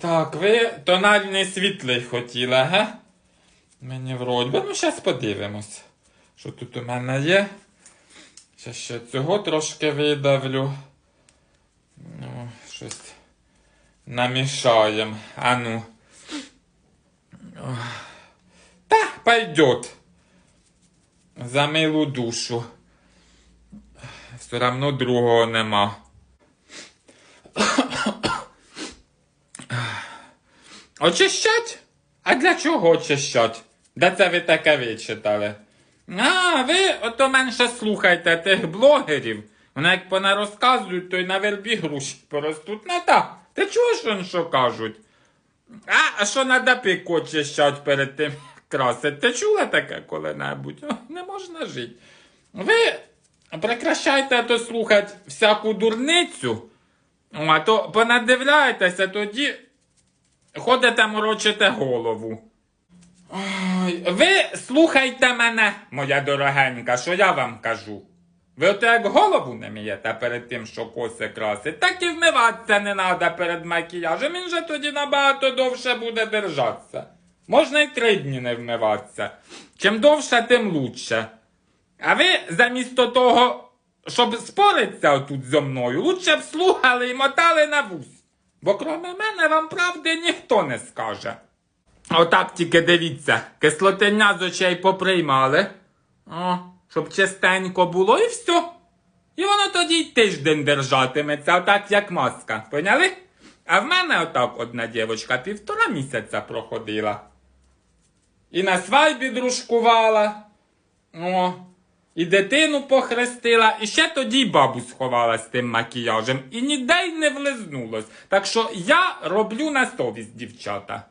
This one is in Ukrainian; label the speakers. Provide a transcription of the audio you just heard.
Speaker 1: Так, ви тональний світлий хотіли, га? Мені вроді. Ну, зараз подивимось, що тут у мене є. Ще ще цього трошки видавлю. Ну, щось намішаємо. А ну. Та, пойдет. За милу душу. Все равно другого нема. Очищать? А для чого очищать? Де це ви таке вичитали? А, ви ото менше слухайте тих блогерів. Вони як понарозказують, то й на вербі груші поростуть. Не так. Ти чуєш, он що кажуть? А, а що надо пику очищать перед тим, красить? Ти чула таке коли-небудь? Не можна жити. Ви прекращайте то слухати всяку дурницю, а то понадивляєтеся, тоді ходите морочите голову. Ой, ви слухайте мене, моя дорогенька, що я вам кажу. Ви ото як голову не мієте перед тим, що коси красить, так і вмиватися не треба перед макіяжем, він же тоді набагато довше буде держатися. Можна й три дні не вмиватися. Чим довше, тим лучше. А ви замість того, щоб споритися отут зо мною, лучше б слухали і мотали на вус. Бо кроме мене вам правди ніхто не скаже. Отак тільки дивіться, кислотиння з очей поприймали. О, щоб чистенько було і все. І воно тоді й тиждень держатиметься, отак як маска. Поняли? А в мене отак одна дівчинка півтора місяця проходила. І на свадьбі дружкувала. О, і дитину похрестила, і ще тоді бабу сховала з тим макіяжем, і ніде й не влизнулось. Так що я роблю на совість, дівчата.